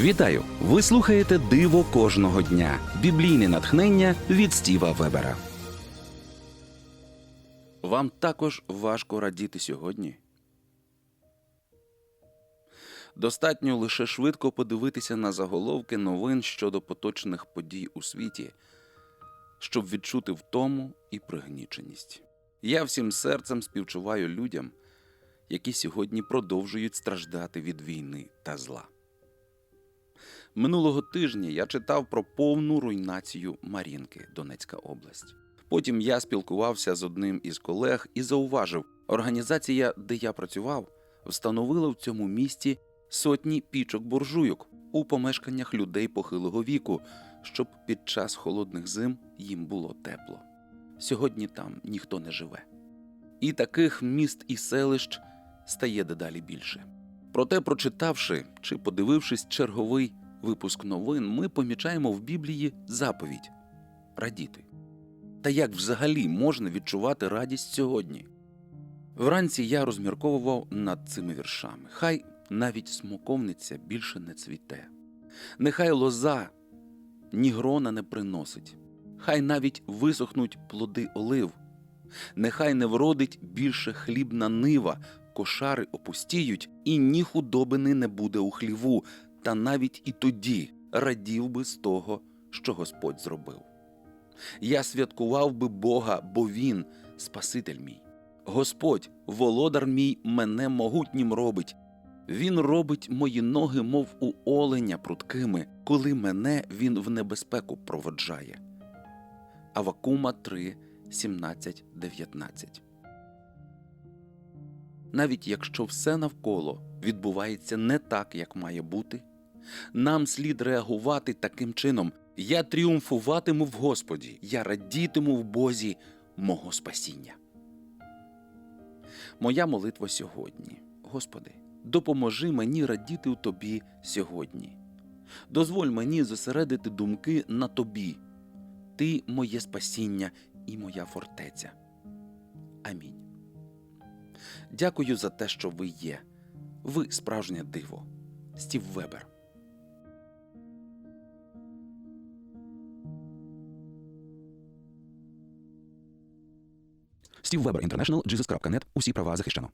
Вітаю! Ви слухаєте Диво кожного дня. Біблійне натхнення від Стіва Вебера. Вам також важко радіти сьогодні. Достатньо лише швидко подивитися на заголовки новин щодо поточних подій у світі, щоб відчути втому і пригніченість. Я всім серцем співчуваю людям, які сьогодні продовжують страждати від війни та зла. Минулого тижня я читав про повну руйнацію Мар'їнки, Донецька область. Потім я спілкувався з одним із колег і зауважив, організація, де я працював, встановила в цьому місті сотні пічок буржуйок у помешканнях людей похилого віку, щоб під час холодних зим їм було тепло. Сьогодні там ніхто не живе. І таких міст і селищ стає дедалі більше. Проте, прочитавши чи подивившись черговий випуск новин, ми помічаємо в Біблії заповідь радіти. Та як взагалі можна відчувати радість сьогодні? Вранці я розмірковував над цими віршами. Хай навіть смоковниця більше не цвіте, нехай лоза ні грона не приносить, хай навіть висохнуть плоди олив, нехай не вродить більше хлібна нива, кошари опустіють, і ні худобини не буде у хліву, та навіть і тоді радів би з того, що Господь зробив. Я святкував би Бога, бо Він Спаситель мій. Господь, володар мій, мене могутнім робить. Він робить мої ноги, мов у оленя пруткими, коли мене він в небезпеку проводжає. Авакума 3, 17, 19 Навіть якщо все навколо відбувається не так, як має бути, нам слід реагувати таким чином: я тріумфуватиму в Господі, я радітиму в Бозі мого спасіння. Моя молитва сьогодні, Господи, допоможи мені радіти у Тобі сьогодні. Дозволь мені зосередити думки на Тобі. Ти моє спасіння і моя фортеця. Амінь. Дякую за те, що ви є. Ви справжнє диво. Стів Вебер. Стів Вебер Інтернешнл, Jesus.net. Усі права захищено.